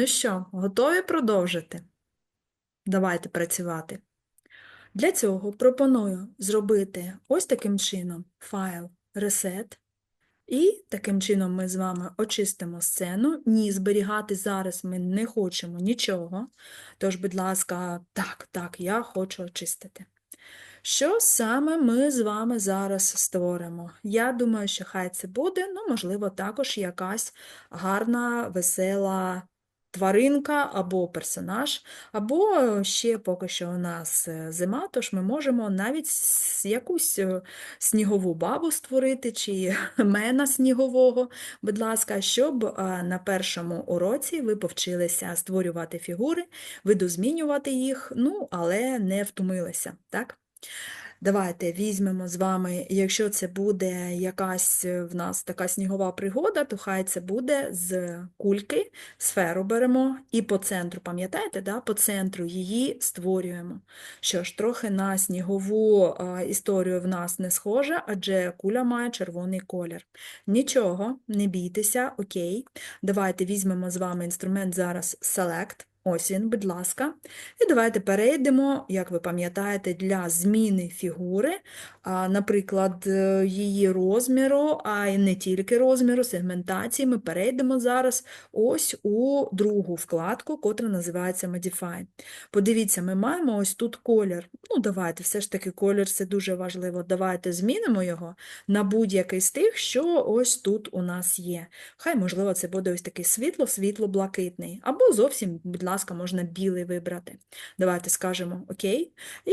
Ну що, готові продовжити? Давайте працювати. Для цього пропоную зробити ось таким чином файл reset. І таким чином ми з вами очистимо сцену. Ні, зберігати зараз ми не хочемо нічого. Тож, будь ласка, так, так, я хочу очистити. Що саме ми з вами зараз створимо? Я думаю, що хай це буде, ну, можливо, також якась гарна, весела тваринка або персонаж, або ще поки що у нас е, зима, тож ми можемо навіть якусь е, снігову бабу створити, чи мена снігового, будь ласка, щоб на першому уроці ви повчилися створювати фігури, видозмінювати їх, ну, але не втомилися, так? Давайте візьмемо з вами, якщо це буде якась е, в нас така снігова пригода, то хай це буде з кульки, сферу беремо і по центру, пам'ятаєте, да? по центру її створюємо. Що ж, трохи на снігову історію в нас не схоже, адже куля має червоний колір. Нічого, не бійтеся, окей. Давайте візьмемо з вами інструмент зараз Select. Ось він, будь ласка. І давайте перейдемо, як ви пам'ятаєте, для зміни фігури, наприклад, е, її розміру, а й не тільки розміру, сегментації. Ми перейдемо зараз ось у другу вкладку, котра називається Modify. Подивіться, ми маємо ось тут колір. Ну, давайте, все ж таки колір це дуже важливо. Давайте змінимо його на будь-який з тих, що ось тут у нас є. Хай, можливо, це буде ось такий світло-світло-блакитний, або зовсім, будь ласка, можна білий вибрати. Давайте скажемо ОК. І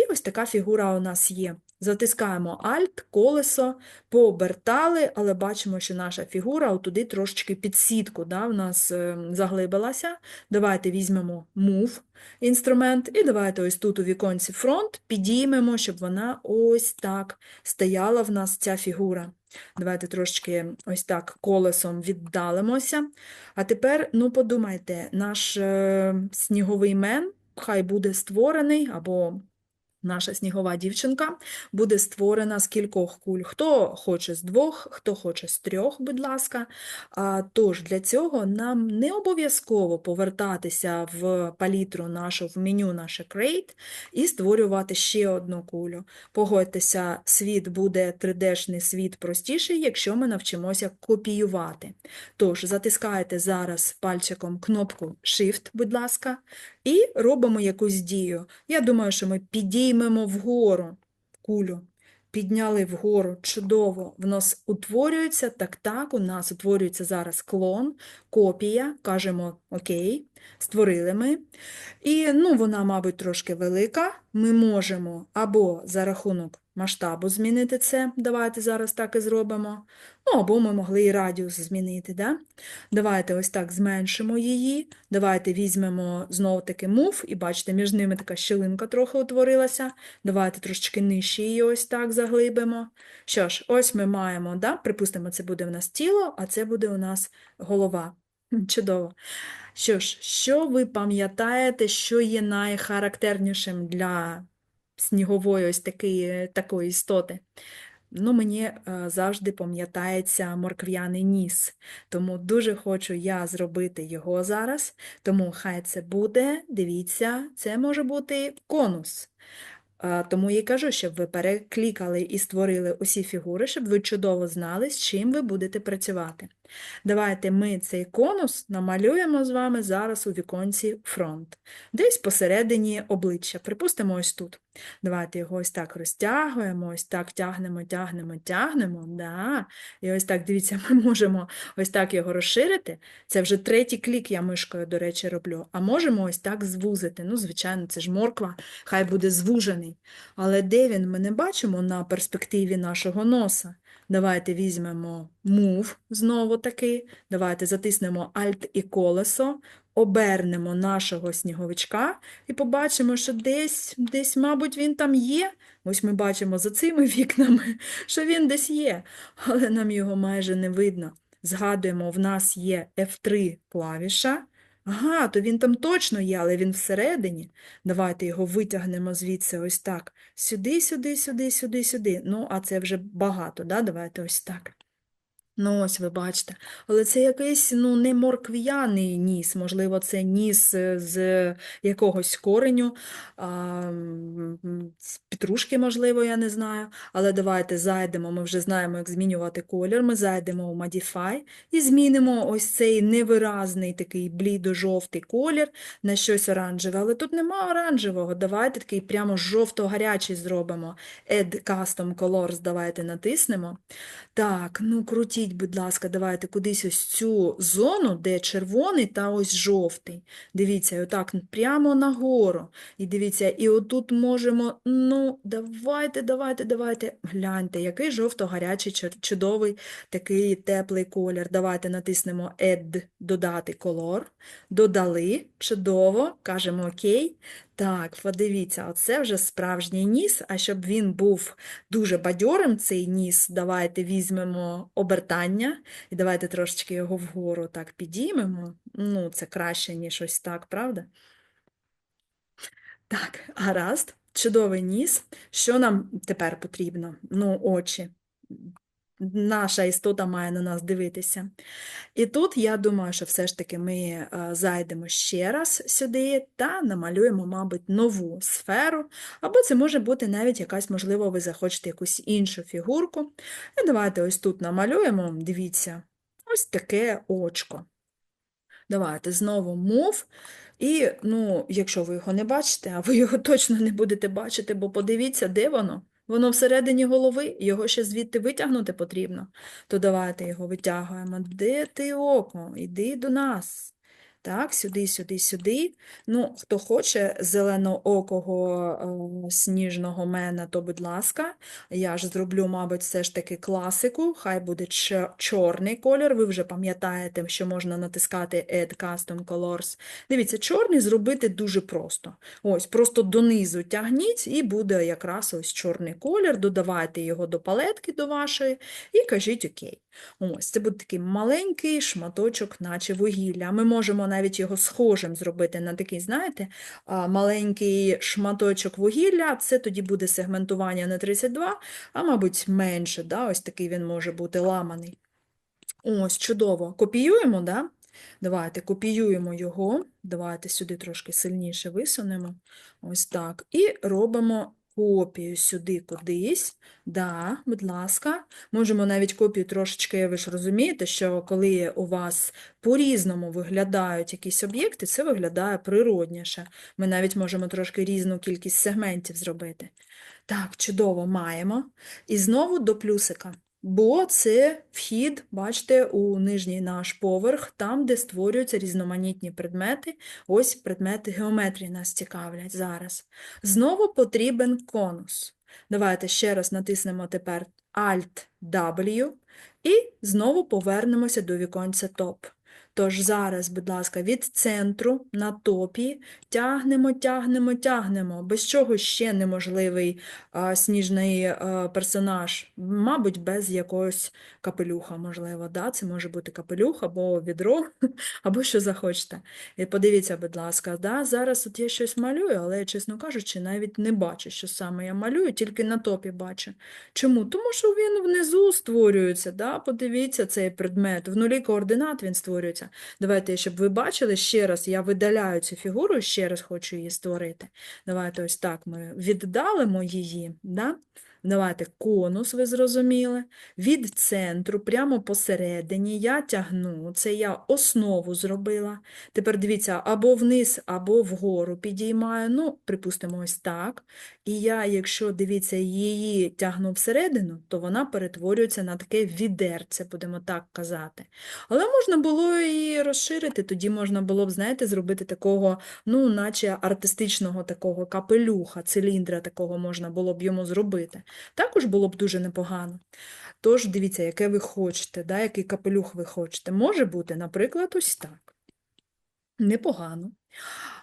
ось така фігура у нас є. Затискаємо Alt, колесо, пообертали, але бачимо, що наша фігура отуди трошечки під сітку да, в нас е, заглибилася. Давайте візьмемо Move інструмент, і давайте ось тут у віконці фронт підіймемо, щоб вона ось так стояла в нас ця фігура. Давайте трошечки ось так колесом віддалимося. А тепер, ну подумайте, наш е, сніговий мен хай буде створений, або наша снігова дівчинка буде створена з кількох куль. Хто хоче з двох, хто хоче з трьох, будь ласка. А, Тож для цього нам не обов'язково повертатися в палітру нашу, в меню наше Create і створювати ще одну кулю. Погодьтеся, світ буде 3D-шний світ простіший, якщо ми навчимося копіювати. Тож, затискаєте зараз пальчиком кнопку Shift, будь ласка, і робимо якусь дію. Я думаю, що ми підіймемо вгору кулю. Підняли вгору, чудово, в нас утворюється, так, так, у нас утворюється зараз клон, копія, кажемо окей, створили ми. І ну, вона, мабуть, трошки велика. Ми можемо або за рахунок масштабу змінити це, давайте зараз так і зробимо. Ну, або ми могли і радіус змінити. Да? Давайте ось так зменшимо її. Давайте візьмемо знову-таки move, і бачите, між ними така щілинка трохи утворилася. Давайте трошечки нижче її ось так заглибимо. Що ж, ось ми маємо, да? припустимо, це буде у нас тіло, а це буде у нас голова. Чудово. Що ж, що ви пам'ятаєте, що є найхарактернішим для снігової ось такої, такої істоти? Ну, мені е, завжди пам'ятається моркв'яний ніс, тому дуже хочу я зробити його зараз, тому хай це буде, дивіться, це може бути конус. Е, Тому я кажу, щоб ви переклікали і створили усі фігури, щоб ви чудово знали, з чим ви будете працювати. Давайте ми цей конус намалюємо з вами зараз у віконці фронт, десь посередині обличчя. Припустимо, ось тут. Давайте його ось так розтягуємо, ось так тягнемо, тягнемо, тягнемо. Да. І ось так, дивіться, ми можемо ось так його розширити. Це вже третій клік я мишкою, до речі, роблю. А можемо ось так звузити. Ну, звичайно, це ж морква, хай буде звужений. Але де він ми не бачимо на перспективі нашого носа. Давайте візьмемо Move знову таки. Давайте затиснемо Alt і колесо, обернемо нашого сніговичка і побачимо, що десь, десь, мабуть, він там є. Ось ми бачимо за цими вікнами, що він десь є, але нам його майже не видно. Згадуємо, в нас є F3 клавіша. Ага, то він там точно є, але він всередині. Давайте його витягнемо звідси ось так. Сюди, сюди, сюди, сюди, сюди. Ну, а це вже багато, да? Давайте ось так. Ну, ось ви бачите. Але це якийсь, ну, не моркв'яний ніс, можливо, це ніс е, з якогось кореню, а, з петрушки, можливо, я не знаю. Але давайте зайдемо, ми вже знаємо, як змінювати колір. Ми зайдемо у Modify і змінимо ось цей невиразний такий блідо-жовтий колір на щось оранжеве. Але тут нема оранжевого. Давайте такий прямо жовто-гарячий зробимо. Add Custom Colors, давайте натиснемо. Так, ну крутіть, будь ласка, давайте кудись ось цю зону, де червоний та ось жовтий. Дивіться, отак прямо нагору. І дивіться, і отут можемо, ну, давайте, давайте, давайте. Гляньте, який жовто-гарячий, чудовий такий теплий колір. Давайте натиснемо Add, додати color. Додали, чудово, кажемо ОК. Так, подивіться, оце вже справжній ніс, а щоб він був дуже бадьорим цей ніс. Давайте візьмемо обертання і давайте трошечки його вгору так підіймемо. Ну, це краще, ніж ось так, правда? Так, гаразд, чудовий ніс. Що нам тепер потрібно? Ну, очі. Наша істота має на нас дивитися. І тут я думаю, що все ж таки ми е, зайдемо ще раз сюди та намалюємо, мабуть, нову сферу, або це може бути навіть якась, можливо, ви захочете якусь іншу фігурку. І давайте ось тут намалюємо, дивіться, ось таке очко. Давайте знову move. І, ну, якщо ви його не бачите, а ви його точно не будете бачити, бо подивіться, де воно. Воно всередині голови, його ще звідти витягнути потрібно. То давайте його витягуємо. Де ти око? Іди до нас. Так, сюди, сюди, сюди. Ну, хто хоче зеленоокого е, сніжного мена, то, будь ласка, я ж зроблю, мабуть, все ж таки класику. Хай буде чорний колір. Ви вже пам'ятаєте, що можна натискати Add Custom Colors. Дивіться, чорний зробити дуже просто. Ось, просто донизу тягніть, і буде якраз ось чорний колір. Додавайте його до палетки до вашої і кажіть ОК. Ось, це буде такий маленький шматочок, наче вугілля. Ми можемо навіть його схожим зробити на такий, знаєте, маленький шматочок вугілля. Це тоді буде сегментування на 32, а мабуть, менше. Да? Ось такий він може бути ламаний. Ось, чудово. Копіюємо, да? Давайте копіюємо його. Давайте сюди трошки сильніше висунемо. Ось так. І робимо копію сюди кудись. Да, будь ласка. Можемо навіть копію трошечки, ви ж розумієте, що коли у вас по-різному виглядають якісь об'єкти, це виглядає природніше. Ми навіть можемо трошки різну кількість сегментів зробити. Так, чудово, маємо. І знову до плюсика. Бо це вхід, бачите, у нижній наш поверх, там, де створюються різноманітні предмети. Ось предмети геометрії нас цікавлять зараз. Знову потрібен конус. Давайте ще раз натиснемо тепер Alt-W і знову повернемося до віконця топ. Тож зараз, будь ласка, від центру на топі тягнемо, тягнемо, тягнемо. Без чого ще неможливий а, сніжний а, персонаж? Мабуть, без якогось капелюха, можливо. Да? Це може бути капелюх або відро, або що захочете. І подивіться, будь ласка, да? зараз от я щось малюю, але, чесно кажучи, навіть не бачу, що саме я малюю, тільки на топі бачу. Чому? Тому що він внизу створюється. Да? Подивіться цей предмет. В нулі координат він створюється. Давайте, щоб ви бачили, ще раз я видаляю цю фігуру, ще раз хочу її створити. Давайте ось так ми віддалимо її. Да? Давайте конус, ви зрозуміли. Від центру, прямо посередині, я тягну, це я основу зробила. Тепер дивіться, або вниз, або вгору підіймаю, ну, припустимо, ось так. І я, якщо, дивіться, її тягну всередину, то вона перетворюється на таке відерце, будемо так казати. Але можна було і розширити, тоді можна було б, знаєте, зробити такого, ну, наче артистичного такого капелюха, циліндра такого можна було б йому зробити. Також було б дуже непогано. Тож, дивіться, яке ви хочете, да, який капелюх ви хочете. Може бути, наприклад, ось так. Непогано.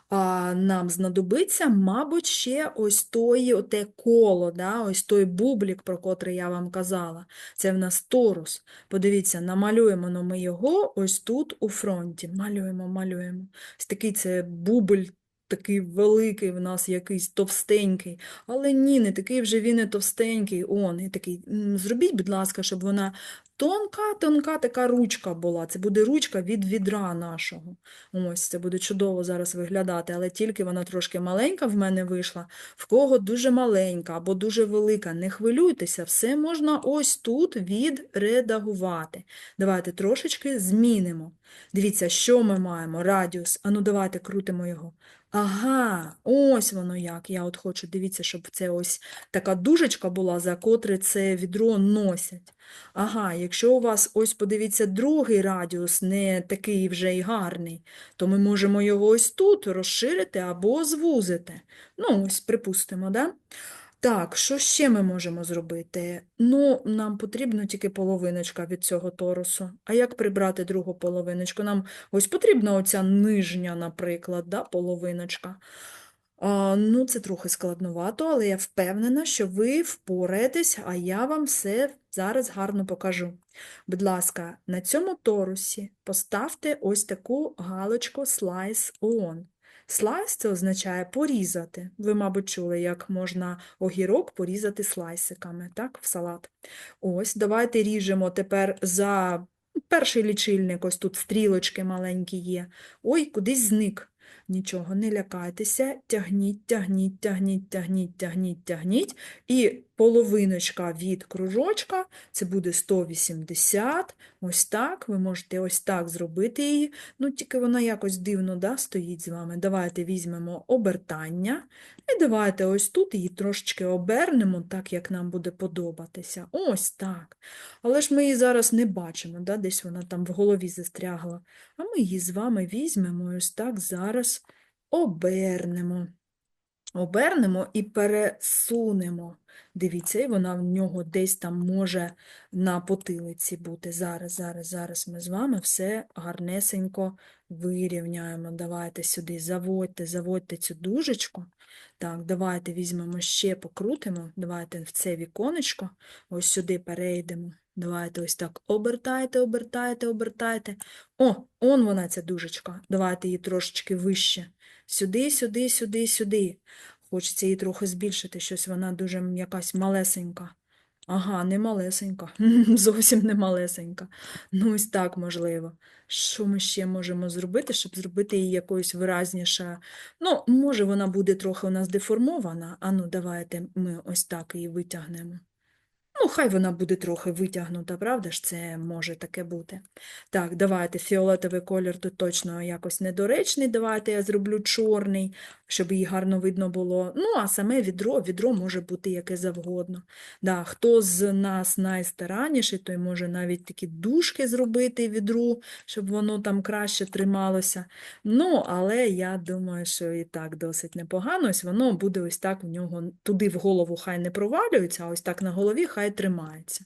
А, нам знадобиться, мабуть, ще ось той, оте коло, да, ось той бублік, про котрий я вам казала. Це в нас торус. Подивіться, намалюємо но ми його ось тут у фронті. Малюємо, малюємо. Ось такий це бубль такий великий в нас якийсь товстенький. Але ні, не такий вже він і товстенький. Он, і такий. Зробіть, будь ласка, щоб вона тонка-тонка така ручка була. Це буде ручка від відра нашого. Ось, це буде чудово зараз виглядати, але тільки вона трошки маленька в мене вийшла. В кого дуже маленька або дуже велика, не хвилюйтеся, все можна ось тут відредагувати. Давайте трошечки змінимо. Дивіться, що ми маємо? Радіус. Ану, давайте крутимо його. Ага, ось воно як. Я от хочу, дивіться, щоб це ось така дужечка була, за котре це відро носять. Ага, якщо у вас, ось подивіться, другий радіус не такий вже й гарний, то ми можемо його ось тут розширити або звузити. Ну, ось, припустимо, да? Так, що ще ми можемо зробити? Ну, нам потрібно тільки половиночка від цього торусу. А як прибрати другу половиночку? Нам ось потрібна оця нижня, наприклад, да, половиночка. А, ну, це трохи складновато, але я впевнена, що ви впораєтесь, а я вам все зараз гарно покажу. Будь ласка, на цьому торусі поставте ось таку галочку Slice On. Слайс означає порізати. Ви, мабуть, чули, як можна огірок порізати слайсиками, так, в салат. Ось, давайте ріжемо тепер за перший лічильник, ось тут стрілочки маленькі є. Ой, кудись зник. Нічого, не лякайтеся, тягніть, тягніть, тягніть, тягніть, тягніть, тягніть. І половиночка від кружочка, це буде 180. Ось так, ви можете ось так зробити її. Ну, тільки вона якось дивно да, стоїть з вами. Давайте візьмемо обертання. І давайте ось тут її трошечки обернемо, так як нам буде подобатися. Ось так. Але ж ми її зараз не бачимо, да? десь вона там в голові застрягла. А ми її з вами візьмемо ось так зараз обернемо. Обернемо і пересунемо. Дивіться, і вона в нього десь там може на потилиці бути. Зараз, зараз, зараз ми з вами все гарнесенько вирівняємо. Давайте сюди, заводьте, заводьте цю дужечку. Так, давайте візьмемо ще покрутимо. Давайте в це віконечко, ось сюди перейдемо. Давайте ось так обертайте, обертайте, обертайте. О, он вона ця дужечка. Давайте її трошечки вище. Сюди, сюди, сюди, сюди. Хочеться її трохи збільшити, щось вона дуже якась малесенька. Ага, не малесенька, зовсім не малесенька. Ну, ось так можливо. Що ми ще можемо зробити, щоб зробити її якоюсь виразніше? Ну, може, вона буде трохи у нас деформована. А ну, давайте ми ось так її витягнемо. Ну, хай вона буде трохи витягнута, правда ж, це може таке бути. Так, давайте фіолетовий колір тут точно якось недоречний. Давайте я зроблю чорний, щоб її гарно видно було. Ну, а саме відро, відро може бути яке завгодно. Да, хто з нас найстаранніший, той може навіть такі дужки зробити відру, щоб воно там краще трималося. Ну, але я думаю, що і так досить непогано. Ось воно буде ось так в нього туди в голову хай не провалюється, а ось так на голові хай тримається.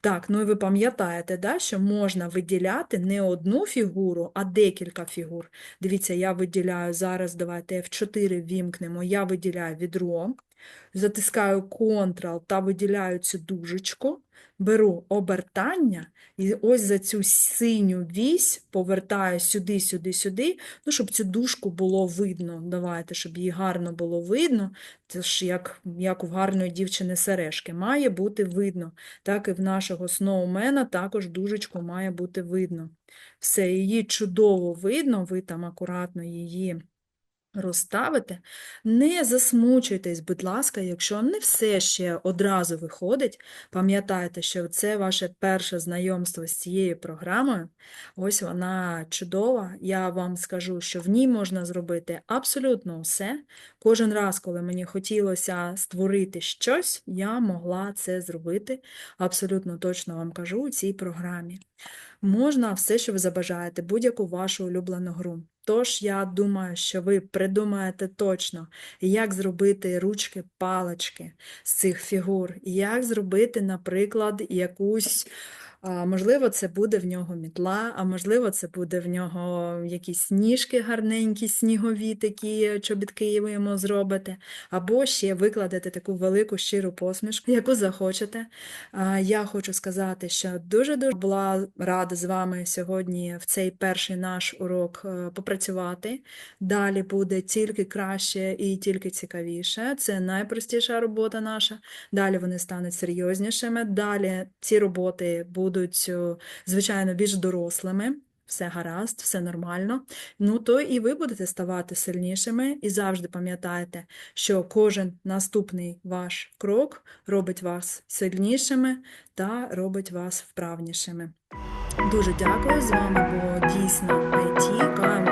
Так, ну і ви пам'ятаєте, да, що можна виділяти не одну фігуру, а декілька фігур. Дивіться, я виділяю зараз, давайте F4 вімкнемо, я виділяю відро, затискаю Ctrl та виділяю цю дужечку, беру обертання і ось за цю синю вісь повертаю сюди, сюди, сюди, ну, щоб цю дужку було видно. Давайте, щоб її гарно було видно. Це ж як, як у гарної дівчини сережки. Має бути видно. Так і в нашого сноумена також дужечку має бути видно. Все, її чудово видно, ви там акуратно її розставите. Не засмучуйтесь, будь ласка, якщо не все ще одразу виходить. Пам'ятайте, що це ваше перше знайомство з цією програмою. Ось вона чудова. Я вам скажу, що в ній можна зробити абсолютно все. Кожен раз, коли мені хотілося створити щось, я могла це зробити. Абсолютно точно вам кажу у цій програмі. Можна все, що ви забажаєте, будь-яку вашу улюблену гру. Тож я думаю, що ви придумаєте точно, як зробити ручки-палички з цих фігур, як зробити, наприклад, якусь можливо, це буде в нього мітла, а можливо, це буде в нього якісь ніжки гарненькі, снігові такі чобітки ви йому зробите, або ще викладете таку велику щиру посмішку, яку захочете. Я хочу сказати, що дуже-дуже була рада з вами сьогодні в цей перший наш урок попрацювати. Далі буде тільки краще і тільки цікавіше. Це найпростіша робота наша. Далі вони стануть серйознішими. Далі ці роботи будуть, е, звичайно, більш дорослими. Все гаразд, все нормально. Ну, то і ви будете ставати сильнішими. І завжди пам'ятайте, що кожен наступний ваш крок робить вас сильнішими та робить вас вправнішими. Дуже дякую. З вами було дійсно IT.